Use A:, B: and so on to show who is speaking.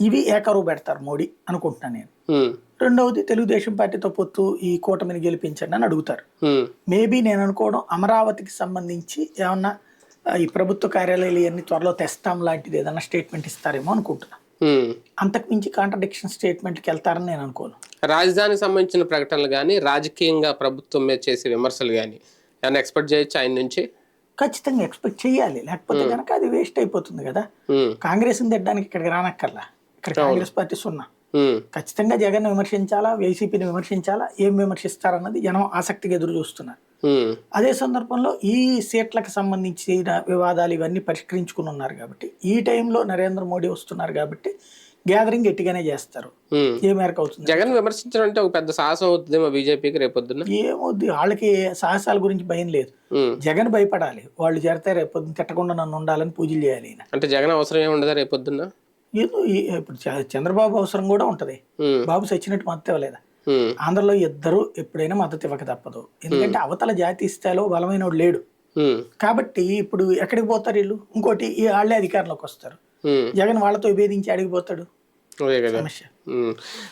A: ఇవి ఏకరువు పెడతారు మోడీ అనుకుంటున్నాను నేను. రెండవది తెలుగుదేశం పార్టీతో పొత్తు ఈ కూటమిని గెలిపించండి అని అడుగుతారు. మేబీ నేను అనుకోవడం అమరావతికి సంబంధించి ఏమన్నా ఈ ప్రభుత్వ కార్యాలయాలు ఇవన్నీ త్వరలో తెస్తాం లాంటిది ఏదన్నా స్టేట్మెంట్ ఇస్తారేమో అనుకుంటున్నా.
B: ఉమ్.
A: అంతకు మించి కాంట్రడిక్షన్ స్టేట్మెంట్కి వెళ్తారని నేను అనుకోను.
B: రాజధానికి సంబంధించిన ప్రకటనలు కానీ రాజకీయంగా ప్రభుత్వం మీద చేసే విమర్శలు కానీ ఏమైనా ఎక్స్పెక్ట్ చేయొచ్చు ఆయన నుంచి?
A: ఖచ్చితంగా ఎక్స్పెక్ట్ చేయాలి లేకపోతే కనుక అది వేస్ట్ అయిపోతుంది కదా. కాంగ్రెస్ తిట్టడానికి ఇక్కడికి రానక్కర్లా. ఇక్కడ కాంగ్రెస్ పార్టీ సున్నా.
B: ఉమ్,
A: ఖచ్చితంగా జగన్ విమర్శించాలా? వైసీపీని విమర్శించాలా? ఏం విమర్శిస్తారన్నది జనం ఆసక్తిగా ఎదురు చూస్తున్నారు. అదే సందర్భంలో ఈ సీట్లకు సంబంధించిన వివాదాలు ఇవన్నీ పరిష్కరించుకుని ఉన్నారు కాబట్టి ఈ టైంలో నరేంద్ర మోడీ వస్తున్నారు కాబట్టి గ్యాదరింగ్ గట్టిగానే చేస్తారు. ఏ మేరకు అవుతుంది?
B: జగన్ విమర్శించడం అంటే ఒక పెద్ద సాహసం అవుతుందేమో బీజేపీకి రేపొద్దున?
A: ఏమవుద్ది వాళ్ళకి సాహసాల గురించి భయం లేదు. జగన్ భయపడాలి. వాళ్ళు చేరితే రేపు తిట్టకుండా నన్ను ఉండాలని పూజలు చేయాలి
B: అంటే జగన్ అవసరం ఏమి ఉండదా రేపొద్దున?
A: ఏదో ఇప్పుడు చంద్రబాబు అవసరం కూడా ఉంటది. బాబు సచ్చినట్టు మద్దతు ఇవ్వలేదా? ఆంధ్రలో ఇద్దరు ఎప్పుడైనా మద్దతు ఇవ్వక తప్పదు. ఎందుకంటే అవతల జాతీయ స్థాయిలో బలమైన వాడు లేడు. కాబట్టి ఇప్పుడు ఎక్కడికి పోతారు వీళ్ళు? ఇంకోటి ఈ వాళ్ళే అధికారంలోకి వస్తారు. జగన్ వాళ్ళతో విభేదించి అడిగిపోతాడు. సమస్య.